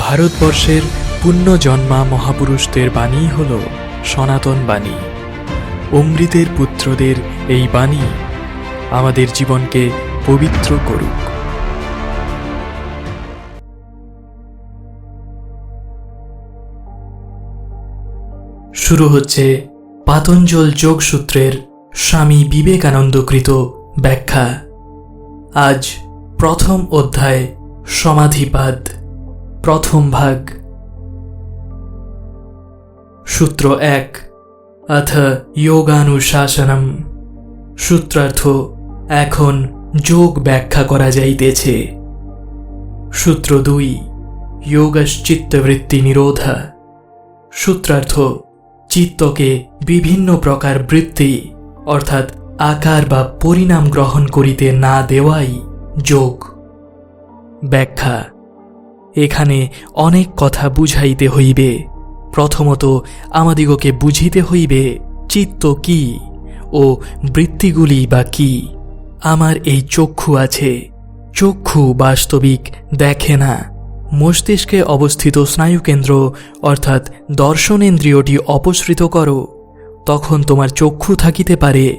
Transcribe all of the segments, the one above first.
ভারতবর্ষের পুণ্যজন্মা মহাপুরুষদের বাণী হল সনাতন বাণী। অমৃতের পুত্রদের এই বাণী আমাদের জীবনকে পবিত্র করুক। শুরু হচ্ছে পাতঞ্জল যোগসূত্রের স্বামী বিবেকানন্দকৃত ব্যাখ্যা। আজ প্রথম অধ্যায় সমাধিপাদ। প্রথম ভাগ। সূত্র এক, অথ যোগানুশাসনম। সূত্রার্থ, এখন যোগ ব্যাখ্যা করা যাইতেছে। সূত্র দুই, যোগশ্চিত্তবৃত্তি নিরোধা। সূত্রার্থ, চিত্তকে বিভিন্ন প্রকার বৃত্তি, অর্থাৎ আকার বা পরিণাম গ্রহণ করিতে না দেওয়াই যোগ। ব্যাখ্যা এখানে অনেক কথা বুঝাইতে হইবে। প্রথমত, আমাদিগকে বুঝিতে হইবে, চিত্ত কি ও বৃত্তিগুলি বা কি। আমার এই চক্ষু আছে। চক্ষু বাস্তবিক দেখে না। মস্তিষ্কে অবস্থিত স্নায়ুকেন্দ্র, অর্থাৎ দর্শনেন্দ্রিয়টি অপসৃত করো। তখন তোমার চক্ষু থাকিতে পারে,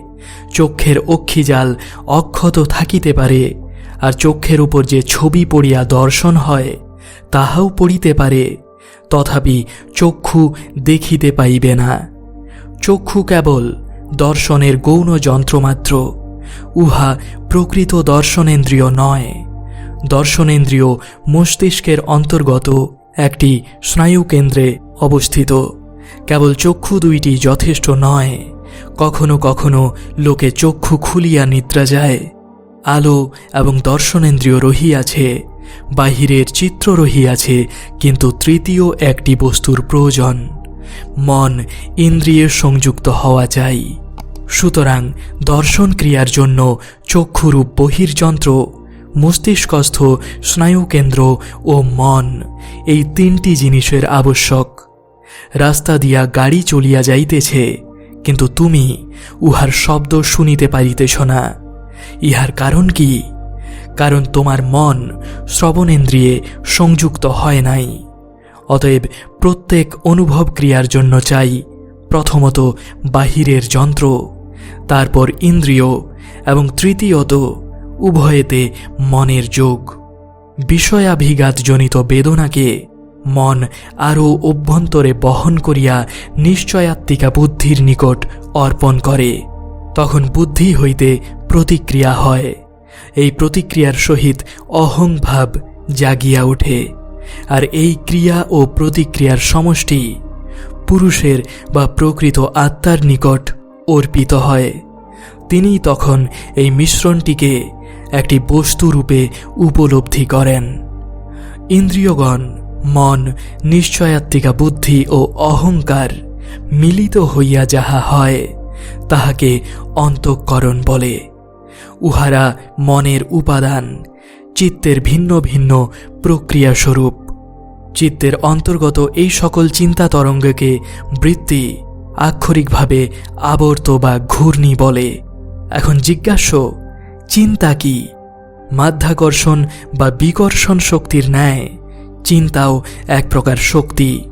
চক্ষের অক্ষিজাল অক্ষত থাকিতে পারে, আর চক্ষের উপর যে ছবি পড়িয়া দর্শন হয় তাহাও পড়িতে পারে, তথাপি চক্ষু দেখিতে পাইবে না। চক্ষু কেবল দর্শনের গৌণ যন্ত্রমাত্র, উহা প্রকৃত দর্শনেন্দ্রিয় নয়। দর্শনেন্দ্রিয় মস্তিষ্কের অন্তর্গত একটি স্নায়ুকেন্দ্রে অবস্থিত, কেবল চক্ষু দুইটি যথেষ্ট নয়। কখনো কখনো লোকে চক্ষু খুলিয়া নিদ্রা যায়, আলো এবং দর্শনেন্দ্রিয় রহিয়াছে। বাহিরের চিত্র রহিয়াছে, কিন্তু তৃতীয় একটি বস্তুর প্রয়োজন। মন ইন্দ্রিয়ের সংযুক্ত হওয়া চাই। সুতরাং দর্শন ক্রিয়ার জন্য চক্ষুরূপ বহির্যন্ত্র, মস্তিষ্কস্থ স্নায়ুকেন্দ্র ও মন এই তিনটি জিনিসের আবশ্যক। রাস্তা দিয়া গাড়ি চলিয়া যাইতেছে, কিন্তু তুমি উহার শব্দ শুনিতে পারিতেছ না। ইহার কারণ কি? কারণ তোমার মন শ্রবণেন্দ্রিয়ে সংযুক্ত হয় নাই। অতএব প্রত্যেক অনুভব ক্রিয়ার জন্য চাই, প্রথমত বাহিরের যন্ত্র, তারপর ইন্দ্রিয় এবং তৃতীয়ত উভয়েতে মনের যোগ। বিষয়াভিঘাতজনিত বেদনাকে মন আরও অভ্যন্তরে বহন করিয়া নিশ্চয়াত্মিকা বুদ্ধির নিকট অর্পণ করে, তখন বুদ্ধি হইতে প্রতিক্রিয়া হয়। এই প্রতিক্রিয়ার সহিত অহংভাব জাগিয়া ওঠে। আর এই ক্রিয়া ও প্রতিক্রিয়ার সমষ্টি পুরুষের বা প্রকৃত আত্মার নিকট অর্পিত হয়। তিনি তখন এই মিশ্রণটিকে একটি বস্তুরূপে উপলব্ধি করেন। ইন্দ্রিয়গণ, মন, নিশ্চয়াত্মিকা বুদ্ধি ও অহংকার মিলিত হইয়া যাহা হয়, তাহাকে অন্তঃকরণ বলে। উহারা মনের উপাদান, চিত্তের ভিন্ন ভিন্ন প্রক্রিয়াস্বরূপ। চিত্তের অন্তর্গত এই সকল চিন্তা তরঙ্গকে বৃত্তি আক্ষরিকভাবে আবর্ত বা ঘূর্ণি বলে। এখন জিজ্ঞাস্য, চিন্তা কি? মাধ্যাকর্ষণ বা বিকর্ষণ শক্তির ন্যায়, চিন্তাও এক প্রকার শক্তি।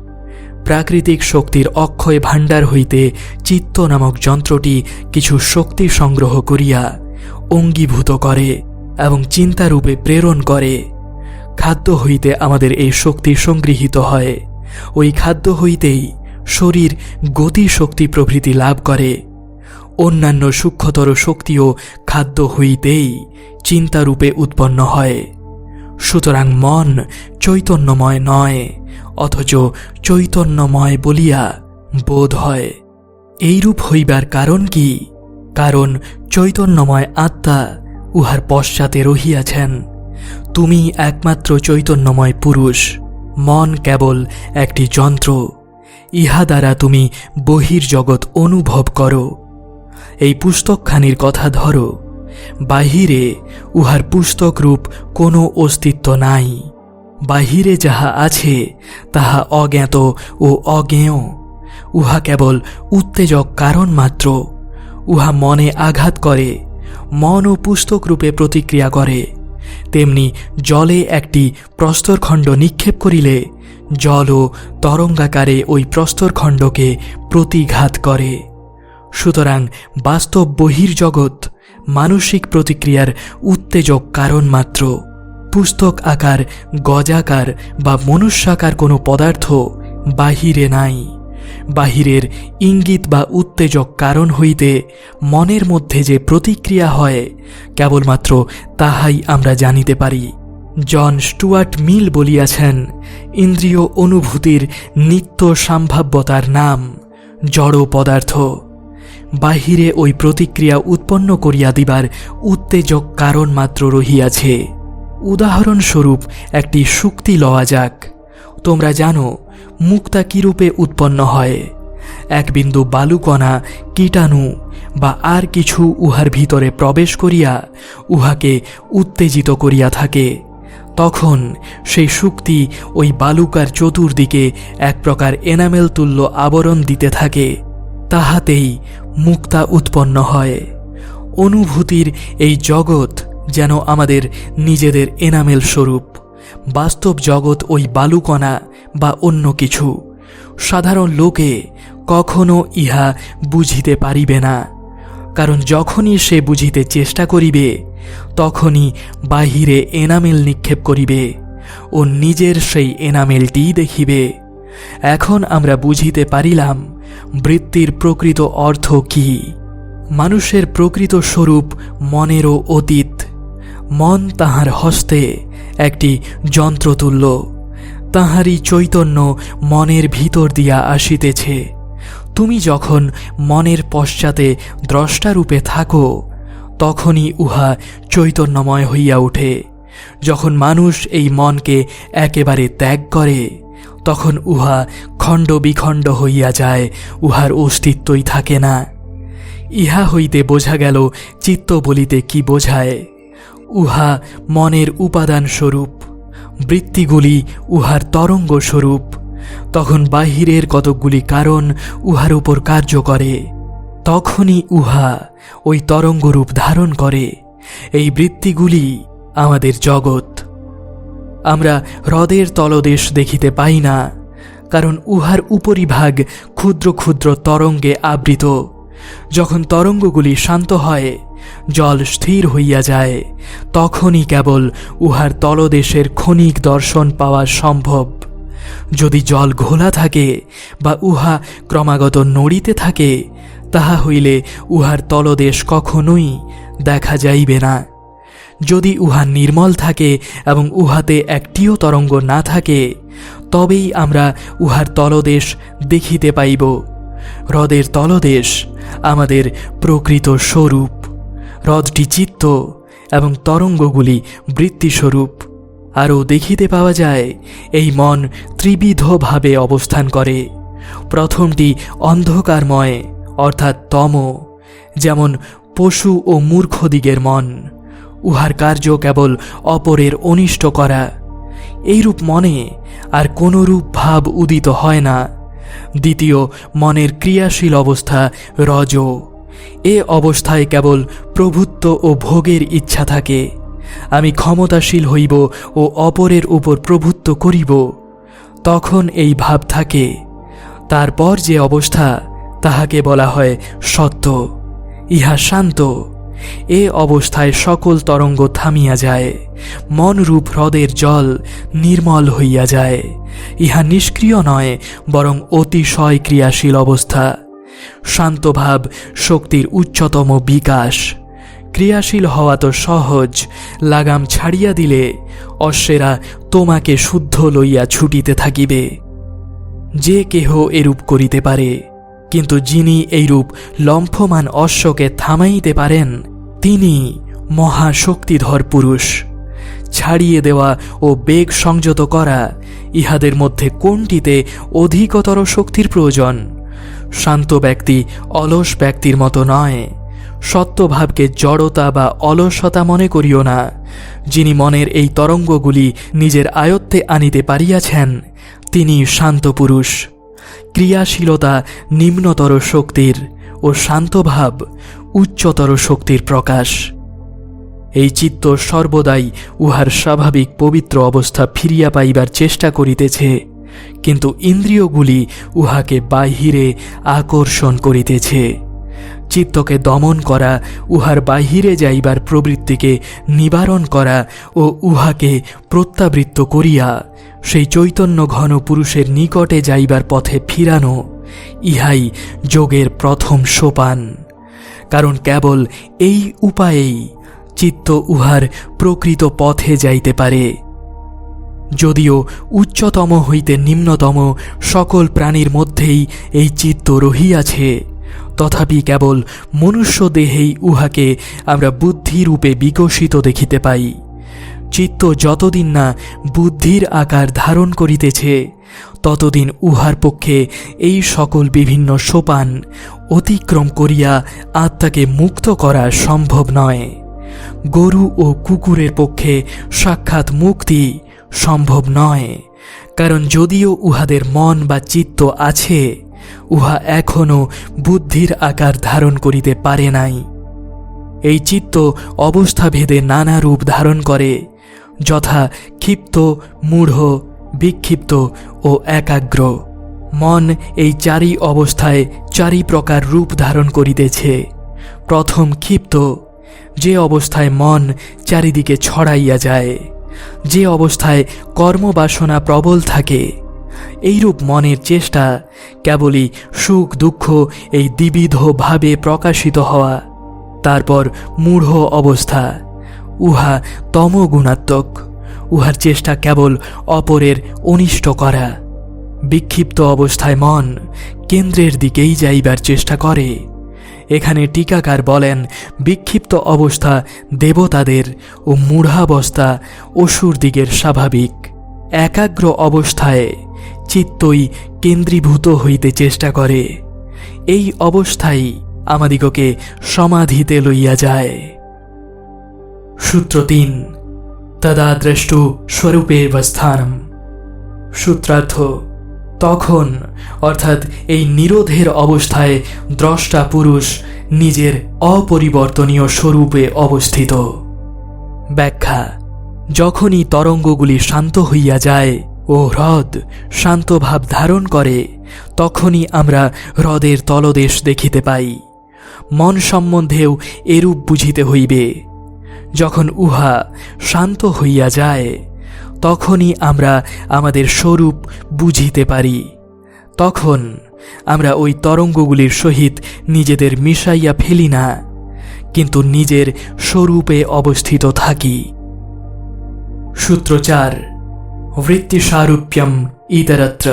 প্রাকৃতিক শক্তির অক্ষয় ভাণ্ডার হইতে চিত্ত নামক যন্ত্রটি কিছু শক্তি সংগ্রহ করিয়া অঙ্গীভূত করে এবং চিন্তারূপে প্রেরণ করে। খাদ্য হইতে আমাদের এই শক্তি সংগৃহীত হয়। ওই খাদ্য হইতেই শরীর গতি শক্তি প্রভৃতি লাভ করে। অন্যান্য সূক্ষ্মতর শক্তিও খাদ্য হইতেই চিন্তারূপে উৎপন্ন হয়। সুতরাং মন চৈতন্যময় নয়, অথচ চৈতন্যময় বলিয়া বোধ হয়। এইরূপ হইবার কারণ কি? কারণ চৈতন্যময় আত্মা উহার পশ্চাতে রহিয়াছেন। তুমি একমাত্র চৈতন্যময় পুরুষ, মন কেবল একটি যন্ত্র, ইহা দ্বারা তুমি বহির্জগৎ অনুভব করো। এই পুস্তকখানির কথা ধরো, বাহিরে উহার পুস্তকরূপ কোনো অস্তিত্ব নাই, বাহিরে যাহা আছে তাহা অজ্ঞাত ও অজ্ঞেয়, উহা কেবল উত্তেজক কারণ মাত্র। উহা মনে আঘাত করে, মন ও পুস্তকরূপে প্রতিক্রিয়া করে। তেমনি জলে একটি প্রস্তরখণ্ড নিক্ষেপ করিলে, জল ও তরঙ্গাকারে ওই প্রস্তরখণ্ডকে প্রতিঘাত করে। সুতরাং বাস্তব বহির্জগৎ মানসিক প্রতিক্রিয়ার উত্তেজক কারণ মাত্র। পুস্তক আকার, গজাকার বা মনুষ্যাকার কোনো পদার্থ বাহিরে নাই। বাহিরের ইঙ্গিত বা উত্তেজক কারণ হইতে মনের মধ্যে যে প্রতিক্রিয়া হয়, কেবলমাত্র তাহাই আমরা জানিতে পারি। জন স্টুয়ার্ট মিল বলিয়াছেন, ইন্দ্রিয় অনুভূতির নিত্য সম্ভাব্যতার নাম, জড় পদার্থ। বাহিরে ওই প্রতিক্রিয়া উৎপন্ন করিয়া দিবার উত্তেজক কারণ মাত্র রহিয়াছে। উদাহরণস্বরূপ একটি শুক্তি লওয়া যাক। তোমরা জানো মুক্তা কিরূপে উৎপন্ন হয়? এক বিন্দু বালুকণা, কীটাণু বা আর কিছু উহার ভিতরে প্রবেশ করিয়া উহাকে উত্তেজিত করিয়া থাকে। তখন সেই শুক্তি ওই বালুকার চতুর্দিকে এক প্রকার এনামেল তুল্য আবরণ দিতে থাকে। তাহাতেই মুক্তা উৎপন্ন হয়। অনুভূতির এই জগৎ যেন আমাদের নিজেদের এনামেল স্বরূপ। বাস্তব জগৎ ওই বালুকণা বা অন্য কিছু। সাধারণ লোকে কখনো ইহা বুঝিতে পারিবে না। কারণ যখনই সে বুঝিতে চেষ্টা করিবে, তখনই বাহিরে এনামেল নিক্ষেপ করিবে ও নিজের সেই এনামেলটিই দেখিবে। এখন আমরা বুঝিতে পারিলাম বৃত্তির প্রকৃত অর্থ কি। মানুষের প্রকৃত স্বরূপ মনেরও অতীত। মন তাহার হস্তে একটি যন্ত্রতুল্য। তাহারই চৈতন্য মনের ভিতর দিয়া আসিতেছে। তুমি যখন মনের পশ্চাতে দ্রষ্টারূপে থাকো, তখনই উহা চৈতন্যময় হইয়া ওঠে। যখন মানুষ এই মনকে একেবারে ত্যাগ করে, তখন উহা খণ্ড বিখণ্ড হইয়া যায়, উহার অস্তিত্বই থাকে না। ইহা হইতে বোঝা গেল, চিত্ত বলিতে কি বোঝায়? উহা মনের উপাদান স্বরূপ বৃত্তিগুলি উহার তরঙ্গ স্বরূপ। তখন বাহিরের কতকগুলি কারণ উহার উপর কার্য করে, তখনই উহা ওই তরঙ্গরূপ ধারণ করে। এই বৃত্তিগুলি আমাদের জগৎ। আমরা হ্রদের তলদেশ দেখিতে পাই না, কারণ উহার উপরিভাগ ক্ষুদ্র ক্ষুদ্র তরঙ্গে আবৃত। যখন তরঙ্গগুলি শান্ত হয় জল স্থির হইয়া যায়। তখনই কেবল উহার তলদেশের ক্ষণিক দর্শন পাওয়া সম্ভব। যদি জল ঘোলা থাকে বা উহা ক্রমাগত নড়িতে থাকে, তাহা হইলে উহার তলদেশ কখনোই দেখা যাইবে না। যদি উহা নির্মল থাকে এবং উহাতে একটিও তরঙ্গ না থাকে, তবেই আমরা উহার তলদেশ দেখিতে পাইব। হ্রদের তলদেশ আমাদের প্রকৃত স্বরূপ। হ্রদটি চিত্ত এবং তরঙ্গগুলি বৃত্তিস্বরূপ। আরও দেখিতে পাওয়া যায়, এই মন ত্রিবিধভাবে অবস্থান করে। প্রথমটি অন্ধকারময়, অর্থাৎ তম, যেমন পশু ও মূর্খদিগের মন। উহার কার্য কেবল অপরের অনিষ্ট করা। এইরূপ মনে আর কোনরূপ ভাব উদিত হয় না। দ্বিতীয়, মনের ক্রিয়াশীল অবস্থা রজ। এ অবস্থায় কেবল প্রভুত্ব ও ভোগের ইচ্ছা থাকে। আমি ক্ষমতাশীল হইব ও অপরের উপর প্রভুত্ব করিব। তখন এই ভাব থাকে। তারপর যে অবস্থা, তাহাকে বলা হয় সত্য। ইহা শান্ত। এ অবস্থায় সকল তরঙ্গ থামিয়া যায়। মনরূপ হ্রদের জল নির্মল হইয়া যায়। ইহা নিষ্ক্রিয় নয়, বরং অতিশয় ক্রিয়াশীল অবস্থা। শান্তভাব, শক্তির উচ্চতম বিকাশ। ক্রিয়াশীল হওয়া তো সহজ, লাগাম ছাড়িয়া দিলে অশ্বেরা তোমাকে শুদ্ধ লইয়া ছুটিতে থাকিবে। যে কেহ এরূপ করিতে পারে, কিন্তু যিনি এইরূপ লম্ফমান অশ্বকে থামাইতে পারেন, তিনি মহাশক্তিধর পুরুষ। ছাড়িয়ে দেওয়া ও বেগ সংযত করা, ইহাদের মধ্যে কোনটিতে অধিকতর শক্তির প্রয়োজন? শান্ত ব্যক্তি অলস ব্যক্তির মতো নয়। সত্যভাবকে জড়তা বা অলসতা মনে করিও না। যিনি মনের এই তরঙ্গগুলি নিজের আয়ত্তে আনিতে পারিয়াছেন, তিনি শান্ত পুরুষ। ক্রিয়াশীলতা নিম্নতর শক্তির ও শান্তভাব উচ্চতর শক্তির প্রকাশ। এই চিত্ত সর্বদাই উহার স্বাভাবিক পবিত্র অবস্থা ফিরিয়া পাইবার চেষ্টা করিতেছে। কিন্তু ইন্দ্রিয়গুলি উহাকে বাহিরে আকর্ষণ করিতেছে। চিত্তকে দমন করা, উহার বাহিরে যাইবার প্রবৃত্তিকে নিবারণ করা ও উহাকে প্রত্যাবৃত্ত করিয়া, সেই চৈতন্য ঘন পুরুষের নিকটে যাইবার পথে ফিরানো, ইহাই যোগের প্রথম সোপান। কারণ কেবল এই উপায়েই চিত্ত উহার প্রকৃত পথে যাইতে পারে। যদিও উচ্চতম হইতে নিম্নতম সকল প্রাণীর মধ্যেই এই চিত্ত রহিয়াছে। তথাপি কেবল মনুষ্য দেহেই উহাকে আমরা বুদ্ধিরূপে বিকশিত দেখিতে পাই। চিত্ত যতদিন না বুদ্ধির আকার ধারণ করিতেছে, ততদিন উহার পক্ষে এই সকল বিভিন্ন সোপান অতিক্রম করিয়া আত্মাকে মুক্ত করা সম্ভব নয়। গরু ও কুকুরের পক্ষে সাক্ষাৎ মুক্তি সম্ভব নয়, কারণ যদিও উহাদের মন বা চিত্ত আছে, উহা এখনও বুদ্ধির আকার ধারণ করিতে পারে নাই। এই চিত্ত অবস্থাভেদে নানা রূপ ধারণ করে, যথা ক্ষিপ্ত, মূঢ়, বিক্ষিপ্ত ও একাগ্র। মন এই চারি অবস্থায় চারি প্রকার রূপ ধারণ করিতেছে। প্রথম ক্ষিপ্ত, যে অবস্থায় মন চারিদিকে ছড়াইয়া যায়। যে অবস্থায় কর্মবাসনা প্রবল থাকে, এইরূপ মনের চেষ্টা কেবলই সুখ দুঃখ এই দ্বিবিধ ভাবে প্রকাশিত হওয়া, তারপর মূঢ় অবস্থা, উহা তমগুণাত্মক, উহার চেষ্টা কেবল অপরের অনিষ্ট করা। বিক্ষিপ্ত অবস্থায় মন কেন্দ্রের দিকেই যাইবার চেষ্টা করে। এখানে টিকাকার বলেন, বিক্ষিপ্ত অবস্থা, দেবতাদের ও মূঢ়াবস্থা অসুর দিকের স্বাভাবিক। একাগ্র অবস্থায় চিত্তই কেন্দ্রীভূত হইতে চেষ্টা করে। এই অবস্থাই আমাদিগকে সমাধিতে লইয়া যায়। সূত্র তিন তদা দ্রষ্টু স্বরূপের স্থানম। সূত্রার্থ তখন, অর্থাৎ এই নিরোধের অবস্থায়, দ্রষ্টা পুরুষ নিজের অপরিবর্তনীয় স্বরূপে অবস্থিত। ব্যাখ্যা, যখনই তরঙ্গগুলি শান্ত হইয়া যায় ও হ্রদ শান্ত ভাব ধারণ করে, তখনই আমরা হ্রদের তলদেশ দেখিতে পাই। মন সম্বন্ধেও এরূপ বুঝিতে হইবে। যখন উহা শান্ত হইয়া যায় তখনই আমরা আমাদের স্বরূপ বুঝিতে পারি। তখন আমরা ওই তরঙ্গগুলির সহিত নিজেদের মিশাইয়া ফেলি না, কিন্তু নিজের স্বরূপে অবস্থিত থাকি। সূত্র চার, বৃত্তিসারূপ্যম ইতরত্র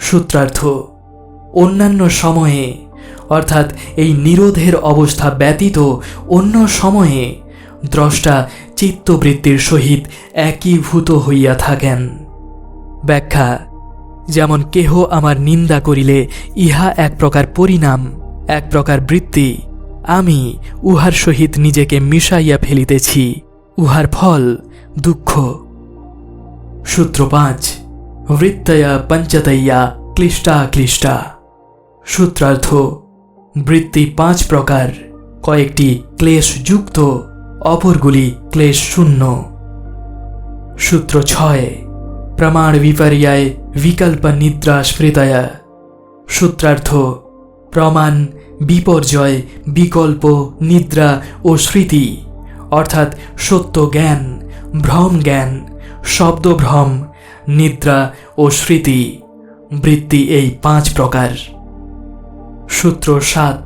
সূত্রার্থ, অন্যান্য সময়ে, অর্থাৎ এই নিরোধের অবস্থা ব্যতীত অন্য সময়ে দ্রষ্টা চিত্তবৃত্তির সহিত একীভূত হইয়া থাকেন। ব্যাখ্যা, যেমন কেহ আমার নিন্দা করিলে ইহা এক প্রকার পরিণাম, এক প্রকার বৃত্তি, আমি উহার সহিত নিজেকে মিশাইয়া ফেলিতেছি, উহার ফল দুঃখ। সূত্র পাঁচ, বৃত্তয়া পঞ্চতয়া ক্লিষ্টা ক্লিষ্টা। সূত্রার্থ, বৃত্তি পাঁচ প্রকার, কয়েকটি ক্লেশযুক্ত অপরগুলি ক্লেশ শূন্য। সূত্র ছয়, প্রমাণ বিপর্যায়, বিকল্প নিদ্রা স্মৃতয়া সূত্রার্থ, প্রমাণ, বিপর্যয়, বিকল্প, নিদ্রা ও স্মৃতি অর্থাৎ সত্য জ্ঞান, ভ্রম জ্ঞান শব্দভ্রম নিদ্রা ও স্মৃতি বৃত্তি এই পাঁচ প্রকার। সূত্র সাত,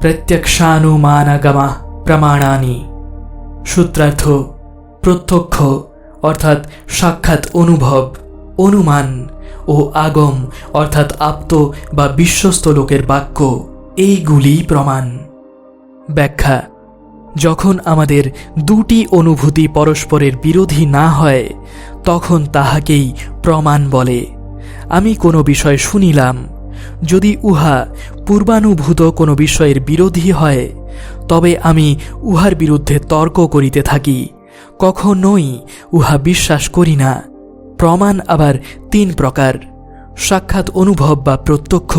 প্রত্যক্ষানুমানাগমা প্রমাণানি। সূত্রার্থ, প্রত্যক্ষ, অর্থাৎ সাক্ষাৎ অনুভব, অনুমান ও আগম, অর্থাৎ আপ্ত বা বিশ্বস্ত লোকের বাক্য। এইগুলি প্রমাণ। ব্যাখ্যা। যখন আমাদের দুটি অনুভূতি পরস্পরের বিরোধী না হয়, তখন তাহাকেই প্রমাণ বলে। আমি কোনো বিষয় শুনিলাম, যদি উহা পূর্বানুভূত কোনো বিষয়ের বিরোধী হয় তবে আমি উহার বিরুদ্ধে তর্ক করিতে থাকি। কখনোই উহা বিশ্বাস করি না। প্রমাণ আবার তিন প্রকার। সাক্ষাৎ অনুভব বা প্রত্যক্ষ,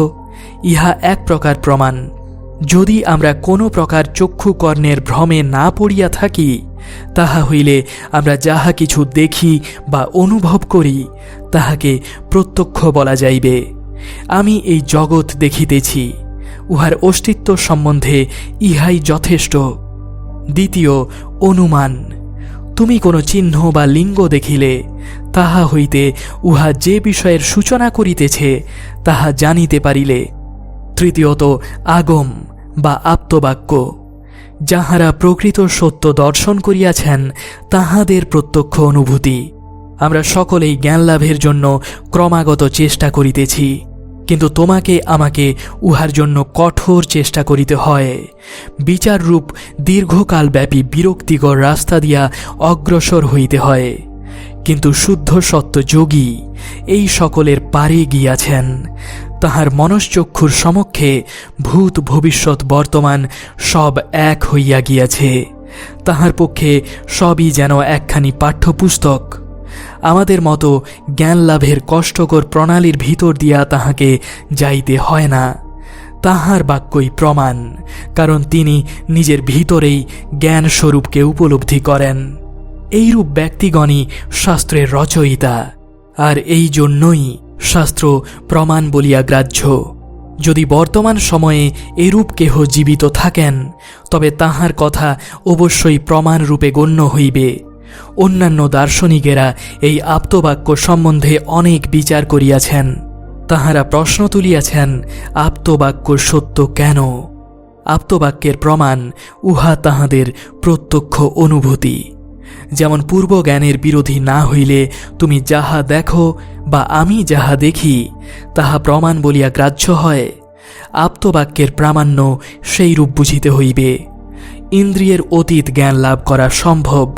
ইহা এক প্রকার প্রমাণ। যদি আমরা কোনো প্রকার চক্ষু কর্ণের ভ্রমে না পড়িয়া থাকি, তাহা হইলে আমরা যাহা কিছু দেখি বা অনুভব করি, তাহাকে প্রত্যক্ষ বলা যাইবে। আমি এই জগৎ দেখিতেছি। উহার অস্তিত্ব সম্বন্ধে ইহাই যথেষ্ট। দ্বিতীয়, অনুমান। তুমি কোনো চিহ্ন বা লিঙ্গ দেখিলে, তাহা হইতে উহা যে বিষয়ের সূচনা করিতেছে, তাহা জানিতে পারিলে। তৃতীয়ত, আগম বা আপ্তবাক্য। যাহারা প্রকৃত সত্য দর্শন করিয়াছেন, তাহাদের প্রত্যক্ষ অনুভূতি। আমরা সকলেই জ্ঞান লাভের জন্য ক্রমাগত চেষ্টা করিতেছি। কিন্তু তোমাকে আমাকে উহার জন্য কঠোর চেষ্টা করিতে হয়। বিচাররূপ দীর্ঘকালব্যাপী বিরক্তিকর রাস্তা দিয়া অগ্রসর হইতে হয়। কিন্তু শুদ্ধ সত্য যোগী এই সকলের পারে গিয়াছেন। তাহার মনশ্চক্ষুর সমক্ষে ভূত ভবিষ্যৎ বর্তমান সব এক হইয়া গিয়াছে। তাহার পক্ষে সবই যেন একখানি পাঠ্যপুস্তক। আমাদের মতো জ্ঞান লাভের কষ্টকর প্রণালীর ভিতর দিয়া তাহাকে যাইতে হয় না। তাহার বাক্যই প্রমাণ, কারণ তিনি নিজের ভিতরেই জ্ঞান স্বরূপকে উপলব্ধি করেন। এইরূপ ব্যক্তিগণই শাস্ত্রের রচয়িতা, আর এই জন্যই শাস্ত্র প্রমাণ বলিয়া গ্রাহ্য। যদি বর্তমান সময়ে এরূপ কেহ জীবিত থাকেন, তবে তাহার কথা অবশ্যই প্রমাণ রূপে গণ্য হইবে। অন্যান্য দার্শনিকেরা এই আপ্তবাক্য সম্বন্ধে অনেক বিচার করিয়াছেন। তাহারা প্রশ্ন তুলিয়াছেন, আপ্তবাক্য সত্য কেন? আপ্তবাক্যের প্রমাণ উহা তাহাদের প্রত্যক্ষ অনুভূতি। যেমন পূর্ব জ্ঞানের বিরোধী না হইলে তুমি যাহা দেখো বা আমি যাহা দেখি, তাহা প্রমাণ বলিয়া গ্রাহ্য হয়। আপ্তবাক্যের প্রামাণ্য সেই রূপ বুঝিতে হইবে। ইন্দ্রিয়ের অতীত জ্ঞান লাভ করা সম্ভব।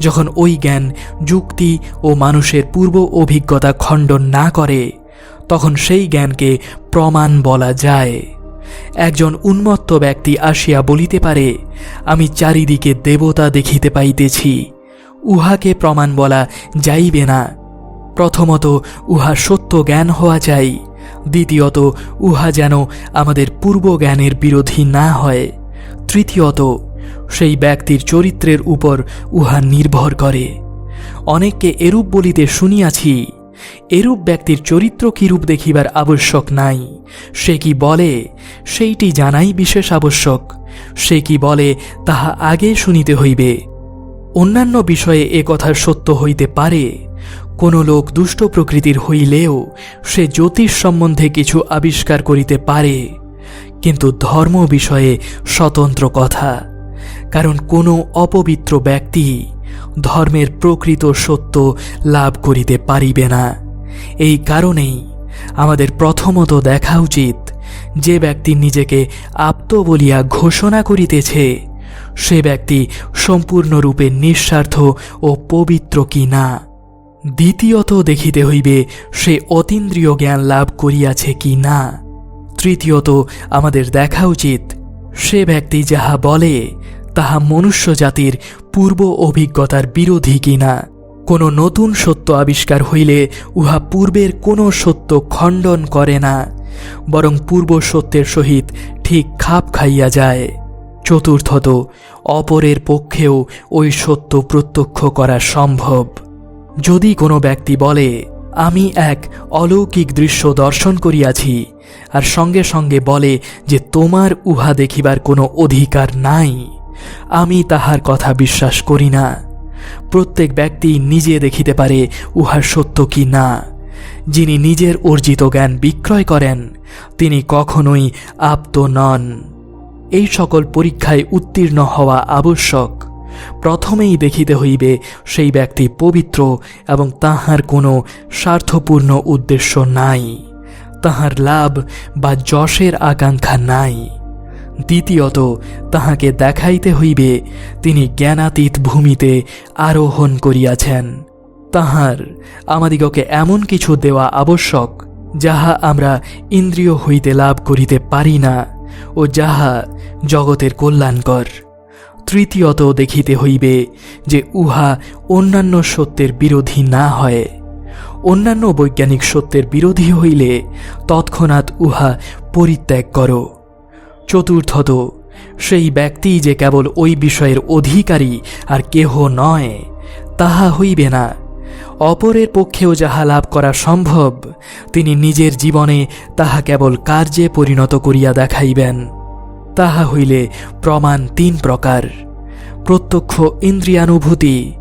যখন ওই জ্ঞান যুক্তি ও মানুষের পূর্ব অভিজ্ঞতা খণ্ডন না করে, তখন সেই জ্ঞানকে প্রমাণ বলা যায়। একজন উন্মত্ত ব্যক্তি আসিয়া বলিতে পারে, আমি চারিদিকে দেবতা দেখিতে পাইতেছি, উহাকে প্রমাণ বলা যাইবে না। প্রথমত উহা সত্য জ্ঞান হওয়া চাই, দ্বিতীয়ত উহা যেন আমাদের পূর্ব জ্ঞানের বিরোধী না হয়, তৃতীয়ত সেই ব্যক্তির চরিত্রের উপর উহা নির্ভর করে। অনেককে এরূপ বলিতে শুনিয়াছি, এরূপ ব্যক্তির চরিত্র কিরূপ দেখিবার আবশ্যক নাই। সে কি বলে, সেইটি জানাই বিশেষ আবশ্যক। সে কি বলে, তাহা আগে শুনিতে হইবে। অন্যান্য বিষয়ে এ কথা সত্য হইতে পারে। কোন লোক দুষ্ট প্রকৃতির হইলেও সে জ্যোতিষ সম্বন্ধে কিছু আবিষ্কার করিতে পারে। কিন্তু ধর্ম বিষয়ে স্বতন্ত্র কথা। কারণ কোনো অপবিত্র ব্যক্তি ধর্মের প্রকৃত সত্য লাভ করিতে পারিবে না। এই কারণেই আমাদের প্রথমত দেখা উচিত যে ব্যক্তি নিজেকে আপ্ত বলিয়া ঘোষণা করিতেছে, সে ব্যক্তি সম্পূর্ণরূপে নিঃস্বার্থ ও পবিত্র কি না দ্বিতীয়ত দেখিতে হইবে, সে অতীন্দ্রিয় জ্ঞান লাভ করিয়াছে কি না তৃতীয়ত আমাদের দেখা উচিত, সে ব্যক্তি যাহা বলে তাহা মনুষ্য জাতির পূর্ব অভিজ্ঞতার বিরোধী কিনা। কোনো নতুন সত্য আবিষ্কার হইলে উহা পূর্বের কোনো সত্য খণ্ডন করে না, বরং পূর্ব সত্যের সহিত ঠিক খাপ খাইয়া যায়। চতুর্থত, অপরের পক্ষেও ওই সত্য প্রত্যক্ষ করা সম্ভব। যদি কোনো ব্যক্তি বলে, আমি এক অলৌকিক দৃশ্য দর্শন করিয়াছি আর সঙ্গে সঙ্গে বলে যে তোমার উহা দেখিবার কোনো অধিকার নাই। আমি তাহার কথা বিশ্বাস করি না। প্রত্যেক ব্যক্তি নিজে দেখিতে পারে উহার সত্য কি না। যিনি নিজের অর্জিত জ্ঞান বিক্রয় করেন, তিনি কখনোই আপ্ত নন। এই সকল পরীক্ষায় উত্তীর্ণ হওয়া আবশ্যক। প্রথমেই দেখিতে হইবে সেই ব্যক্তি পবিত্র এবং তাহার কোনো স্বার্থপূর্ণ উদ্দেশ্য নাই। তাহার লাভ বা যশের আকাঙ্ক্ষা নাই। দ্বিতীয়ত, তাহাকে দেখাইতে হইবে, তিনি জ্ঞানাতীত ভূমিতে আরোহণ করিয়াছেন। তাহার আমাদিগকে এমন কিছু দেওয়া আবশ্যক, যাহা আমরা ইন্দ্রিয় হইতে লাভ করিতে পারি না, ও যাহা জগতের কল্যাণকর। তৃতীয়ত দেখিতে হইবে যে উহা অন্যান্য সত্যের বিরোধী না হয়। অন্যান্য বৈজ্ঞানিক সত্যের বিরোধী হইলে তৎক্ষণাৎ উহা পরিত্যাগ করো। চতুর্থত, সেই ব্যক্তি যে কেবল ওই বিষয়ের অধিকারী আর কেহ নয়, তাহা হইবে না। অপরের পক্ষেও যাহা লাভ করা সম্ভব, তিনি নিজের জীবনে তাহা কেবল কার্যে পরিণত করিয়া দেখাইবেন। তাহা হইলে প্রমাণ তিন প্রকার। প্রত্যক্ষ ইন্দ্রিয়ানুভূতি,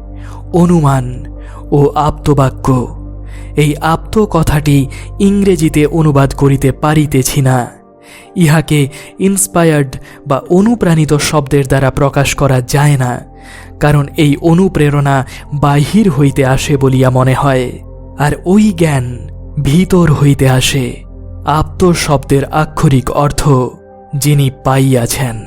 অনুমান ও আপ্তবাক্য। এই আপ্ত কথাটি ইংরেজিতে অনুবাদ করিতে পারিতেছি না। ইহাকে ইন্সপায়ার্ড বা অনুপ্রাণিত শব্দের দ্বারা প্রকাশ করা যায় না, কারণ এই অনুপ্রেরণা বাহির হইতে আসে বলিয়া মনে হয়, আর ওই জ্ঞান ভিতর হইতে আসে, আপ্ত শব্দের আক্ষরিক অর্থ যিনি পাইয়াছেন।